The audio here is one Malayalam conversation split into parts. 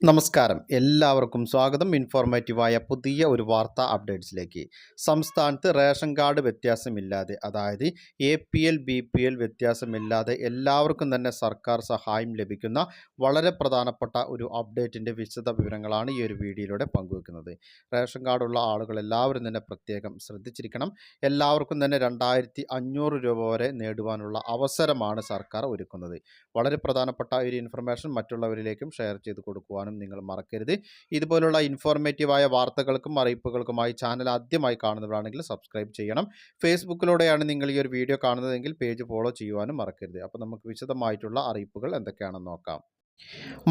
നമസ്കാരം. എല്ലാവർക്കും സ്വാഗതം. ഇൻഫോർമേറ്റീവായ പുതിയ ഒരു വാർത്താ അപ്ഡേറ്റ്സിലേക്ക്. സംസ്ഥാനത്ത് റേഷൻ കാർഡ് വ്യത്യാസമില്ലാതെ അതായത് A P L B P L വ്യത്യാസമില്ലാതെ എല്ലാവർക്കും തന്നെ സർക്കാർ സഹായം ലഭിക്കുന്ന വളരെ പ്രധാനപ്പെട്ട ഒരു അപ്ഡേറ്റിന്റെ വിശദ വിവരങ്ങളാണ് ഈ ഒരു വീഡിയോയിലൂടെ പങ്കുവെക്കുന്നത്. റേഷൻ കാർഡുള്ള ആളുകൾ എല്ലാവരും തന്നെ പ്രത്യേകം ശ്രദ്ധിച്ചിരിക്കണം. എല്ലാവർക്കും തന്നെ രണ്ടായിരത്തി അഞ്ഞൂറ് രൂപ വരെ നേടുവാനുള്ള അവസരമാണ് സർക്കാർ ഒരുക്കുന്നത്. വളരെ പ്രധാനപ്പെട്ട ഒരു ഇൻഫർമേഷൻ മറ്റുള്ളവരിലേക്കും ഷെയർ ചെയ്ത് കൊടുക്കുവാനും നിങ്ങൾ മറക്കരുത്. ഇതുപോലുള്ള ഇൻഫോർമേറ്റീവായ വാർത്തകൾക്കും അറിയിപ്പുകൾക്കുമായി ചാനൽ ആദ്യമായി കാണുന്നവരാണെങ്കിൽ സബ്സ്ക്രൈബ് ചെയ്യണം. ഫേസ്ബുക്കിലൂടെയാണ് നിങ്ങൾ ഈ ഒരു വീഡിയോ കാണുന്നതെങ്കിൽ പേജ് ഫോളോ ചെയ്യുവാനും മറക്കരുത്. അപ്പോൾ നമുക്ക് വിശദമായിട്ടുള്ള അറിയിപ്പുകൾ എന്തൊക്കെയാണെന്ന് നോക്കാം.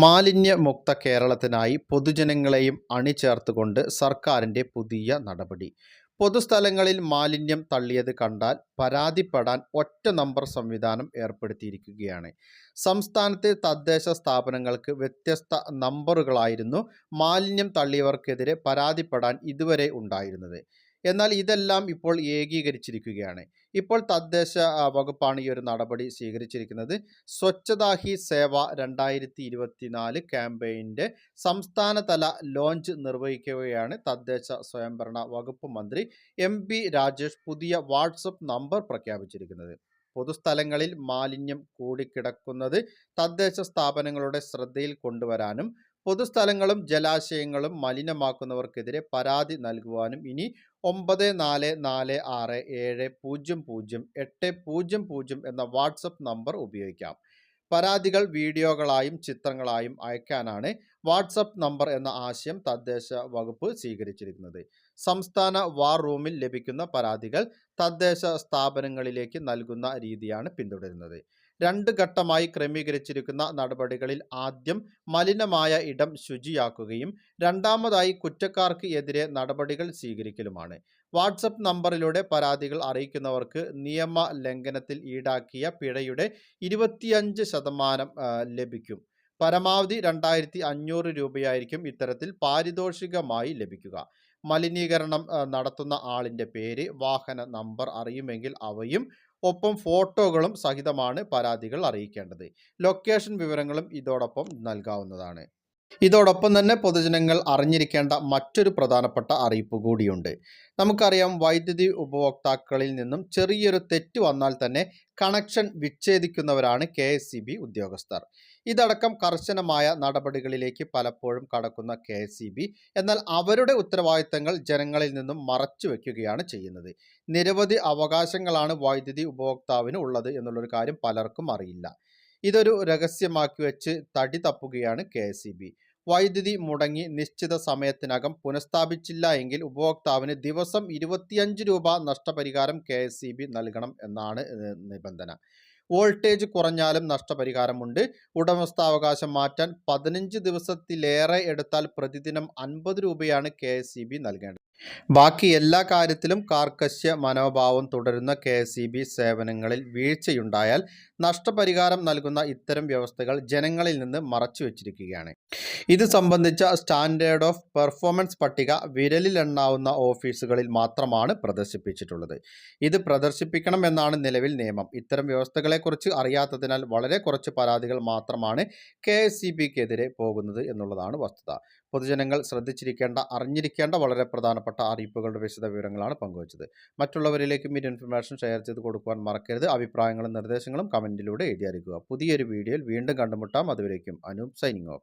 മാലിന്യമുക്ത കേരളത്തിനായി പൊതുജനങ്ങളെയും അണിചേർത്തുകൊണ്ട് സർക്കാരിന്റെ പുതിയ നടപടി. പൊതുസ്ഥലങ്ങളിൽ മാലിന്യം തള്ളിയത് കണ്ടാൽ പരാതിപ്പെടാൻ ഒറ്റ നമ്പർ സംവിധാനം ഏർപ്പെടുത്തിയിരിക്കുകയാണ്. സംസ്ഥാനത്തെ തദ്ദേശ സ്ഥാപനങ്ങൾക്ക് വ്യത്യസ്ത നമ്പറുകളായിരുന്നു മാലിന്യം തള്ളിയവർക്കെതിരെ പരാതിപ്പെടാൻ ഇതുവരെ ഉണ്ടായിരുന്നത്. എന്നാൽ ഇതെല്ലാം ഇപ്പോൾ ഏകീകരിച്ചിരിക്കുകയാണ്. ഇപ്പോൾ തദ്ദേശ വകുപ്പാണ് ഈ ഒരു നടപടി സ്വീകരിച്ചിരിക്കുന്നത്. സ്വച്ഛതാ ഹി സേവ രണ്ടായിരത്തി ഇരുപത്തിനാല് ക്യാമ്പയിന്റെ സംസ്ഥാനതല ലോഞ്ച് നിർവഹിക്കുകയാണ് തദ്ദേശ സ്വയംഭരണ വകുപ്പ് മന്ത്രി എം പി രാജേഷ് പുതിയ വാട്സപ്പ് നമ്പർ പ്രഖ്യാപിച്ചിരിക്കുന്നത്. പൊതുസ്ഥലങ്ങളിൽ മാലിന്യം കൂടിക്കിടക്കുന്നത് തദ്ദേശ സ്ഥാപനങ്ങളുടെ ശ്രദ്ധയിൽ കൊണ്ടുവരാനും പൊതുസ്ഥലങ്ങളും ജലാശയങ്ങളും മലിനമാക്കുന്നവർക്കെതിരെ പരാതി നൽകുവാനും ഇനി ഒമ്പത് നാല് നാല് ആറ് ഏഴ് പൂജ്യം പൂജ്യം എട്ട് പൂജ്യം പൂജ്യം എന്ന വാട്സപ്പ് നമ്പർ ഉപയോഗിക്കാം. പരാതികൾ വീഡിയോകളായും ചിത്രങ്ങളായും അയക്കാനാണ് വാട്സപ്പ് നമ്പർ എന്ന ആശയം തദ്ദേശ വകുപ്പ് സ്വീകരിച്ചിരിക്കുന്നത്. സംസ്ഥാന വാർ റൂമിൽ ലഭിക്കുന്ന പരാതികൾ തദ്ദേശ സ്ഥാപനങ്ങളിലേക്ക് നൽകുന്ന രീതിയാണ് പിന്തുടരുന്നത്. രണ്ട് ഘട്ടമായി ക്രമീകരിച്ചിരിക്കുന്ന നടപടികളിൽ ആദ്യം മലിനമായ ഇടം ശുചിയാക്കുകയും രണ്ടാമതായി കുറ്റക്കാർക്ക് എതിരെ നടപടികൾ സ്വീകരിക്കലുമാണ്. വാട്സപ്പ് നമ്പറിലൂടെ പരാതികൾ അറിയിക്കുന്നവർക്ക് നിയമ ലംഘനത്തിൽ ഈടാക്കിയ പിഴയുടെ ഇരുപത്തിയഞ്ച് ശതമാനം ലഭിക്കും. പരമാവധി രണ്ടായിരത്തി അഞ്ഞൂറ് രൂപയായിരിക്കും ഇത്തരത്തിൽ പാരിതോഷികമായി ലഭിക്കുക. മലിനീകരണം നടത്തുന്ന ആളിന്റെ പേര് വാഹന നമ്പർ അറിയുമെങ്കിൽ അവയും ഒപ്പം ഫോട്ടോകളും സഹിതമാണ് പരാതികൾ അറിയിക്കേണ്ടത്. ലൊക്കേഷൻ വിവരങ്ങളും ഇതോടൊപ്പം നൽകാവുന്നതാണ്. ഇതോടൊപ്പം തന്നെ പൊതുജനങ്ങൾ അറിഞ്ഞിരിക്കേണ്ട മറ്റൊരു പ്രധാനപ്പെട്ട അറിയിപ്പ് കൂടിയുണ്ട്. നമുക്കറിയാം വൈദ്യുതി ഉപഭോക്താക്കളിൽ നിന്നും ചെറിയൊരു തെറ്റ് വന്നാൽ തന്നെ കണക്ഷൻ വിച്ഛേദിക്കുന്നവരാണ് കെ എസ് സി ബി ഉദ്യോഗസ്ഥർ. ഇതടക്കം കർശനമായ നടപടികളിലേക്ക് പലപ്പോഴും കടക്കുന്ന കെ എസ് സി ബി എന്നാൽ അവരുടെ ഉത്തരവാദിത്തങ്ങൾ ജനങ്ങളിൽ നിന്നും മറച്ചു വയ്ക്കുകയാണ് ചെയ്യുന്നത്. നിരവധി അവകാശങ്ങളാണ് വൈദ്യുതി ഉപഭോക്താവിന് ഉള്ളത് എന്നുള്ളൊരു കാര്യം പലർക്കും അറിയില്ല. ഇതൊരു രഹസ്യമാക്കി വെച്ച് തടി തപ്പുകയാണ് കെ വൈദ്യുതി മുടങ്ങി നിശ്ചിത സമയത്തിനകം പുനഃസ്ഥാപിച്ചില്ല എങ്കിൽ ഉപഭോക്താവിന് ദിവസം ഇരുപത്തിയഞ്ച് രൂപ നഷ്ടപരിഹാരം കെ നൽകണം എന്നാണ് നിബന്ധന. വോൾട്ടേജ് കുറഞ്ഞാലും നഷ്ടപരിഹാരമുണ്ട്. ഉടമസ്ഥാവകാശം മാറ്റാൻ പതിനഞ്ച് ദിവസത്തിലേറെ എടുത്താൽ പ്രതിദിനം അൻപത് രൂപയാണ് കെ നൽകേണ്ടത്. ബാക്കി എല്ലാ കാര്യത്തിലും കാർക്കശ്യ മനോഭാവം തുടരുന്ന കെ സേവനങ്ങളിൽ വീഴ്ചയുണ്ടായാൽ നഷ്ടപരിഹാരം നൽകുന്ന ഇത്തരം വ്യവസ്ഥകൾ ജനങ്ങളിൽ നിന്ന് മറച്ചു വച്ചിരിക്കുകയാണ് ഇത് സംബന്ധിച്ച സ്റ്റാൻഡേർഡ് ഓഫ് പെർഫോമൻസ് പട്ടിക വിരലിലെണ്ണാവുന്ന ഓഫീസുകളിൽ മാത്രമാണ് പ്രദർശിപ്പിച്ചിട്ടുള്ളത്. ഇത് പ്രദർശിപ്പിക്കണം എന്നാണ് നിലവിൽ നിയമം. ഇത്തരം വ്യവസ്ഥകളെക്കുറിച്ച് അറിയാത്തതിനാൽ വളരെ കുറച്ച് പരാതികൾ മാത്രമാണ് കെ സി ബിക്കെതിരെ പോകുന്നത് എന്നുള്ളതാണ് വസ്തുത. പൊതുജനങ്ങൾ ശ്രദ്ധിച്ചിരിക്കേണ്ട അറിഞ്ഞിരിക്കേണ്ട വളരെ പ്രധാനപ്പെട്ട അറിയിപ്പുകളുടെ വിശദ വിവരങ്ങളാണ് പങ്കുവച്ചത്. മറ്റുള്ളവരിലേക്കും ഈ ഇൻഫർമേഷൻ ഷെയർ ചെയ്ത് കൊടുക്കുവാൻ മറക്കരുത്. അഭിപ്രായങ്ങളും നിർദ്ദേശങ്ങളും കമന്റിലൂടെ എഴുതി അറിയിക്കുക. പുതിയൊരു വീഡിയോയിൽ വീണ്ടും കണ്ടുമുട്ടാം. അതുവരേക്കും അനൂപ് സൈനിങ് ഓഫ്